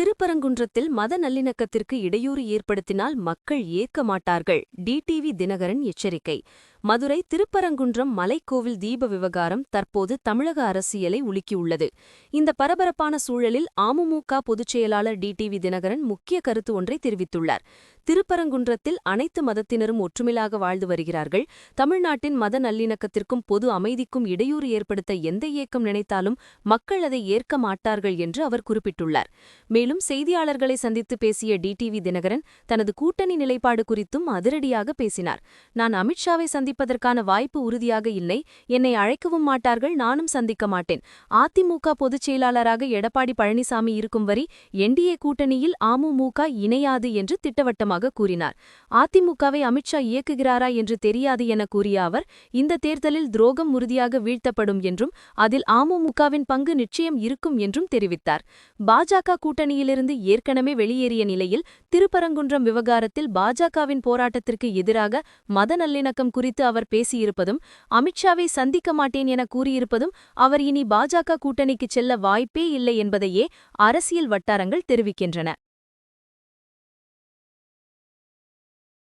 திருப்பரங்குன்றத்தில் மத நல்லிணக்கத்திற்கு இடையூறு ஏற்படுத்தினால் மக்கள் ஏற்க மாட்டார்கள். டிடிவி தினகரன் எச்சரிக்கை. மதுரை திருப்பரங்குன்றம் மலைக்கோவில் தீப விவகாரம் தற்போது தமிழக அரசியலை உலுக்கியுள்ளது. இந்த பரபரப்பான சூழலில் அமமுக பொதுச்செயலாளர் டிடிவி தினகரன் முக்கிய கருத்து ஒன்றை தெரிவித்துள்ளார். திருப்பரங்குன்றத்தில் அனைத்து மதத்தினரும் ஒற்றுமையாக வாழ்ந்து வருகிறார்கள். தமிழ்நாட்டின் மத நல்லிணக்கத்திற்கும் பொது அமைதிக்கும் இடையூறு ஏற்படுத்த எந்த இயக்கம் நினைத்தாலும் மக்கள் அதை ஏற்க மாட்டார்கள் என்று அவர் குறிப்பிட்டுள்ளார். மேலும் செய்தியாளர்களை சந்தித்து பேசிய டிடிவி தினகரன் தனது கூட்டணி நிலைப்பாடு குறித்தும் அதிரடியாக பேசினார். நான் அமித்ஷாவை சந்திப்பதற்கான வாய்ப்பு உறுதியாக இல்லை. என்னை அழைக்கவும் மாட்டார்கள் நானும் சந்திக்க மாட்டேன். அதிமுக பொதுச் செயலாளராக எடப்பாடி பழனிசாமி இருக்கும் வரி என்டிஏ கூட்டணியில் அமமுக இணையாது என்று திட்டவட்டமாக கூறினார். அதிமுகவை அமித்ஷா இயக்குகிறாரா என்று தெரியாது என கூறிய அவர் இந்த தேர்தலில் துரோகம் உறுதியாக வீழ்த்தப்படும் என்றும் அதில் அமமுகவின் பங்கு நிச்சயம் இருக்கும் என்றும் தெரிவித்தார். பாஜக கூட்டணியிலிருந்து ஏற்கனவே வெளியேறிய நிலையில் திருப்பரங்குன்றம் விவகாரத்தில் பாஜகவின் போராட்டத்திற்கு எதிராக மத நல்லிணக்கம் குறித்து குறித்து அவர் பேசியிருப்பதும் அமித்ஷாவை சந்திக்க மாட்டேன் என கூறியிருப்பதும் அவர் இனி பாஜக கூட்டணிக்கு செல்ல வாய்ப்பே இல்லை என்பதையே அரசியல் வட்டாரங்கள் தெரிவிக்கின்றன.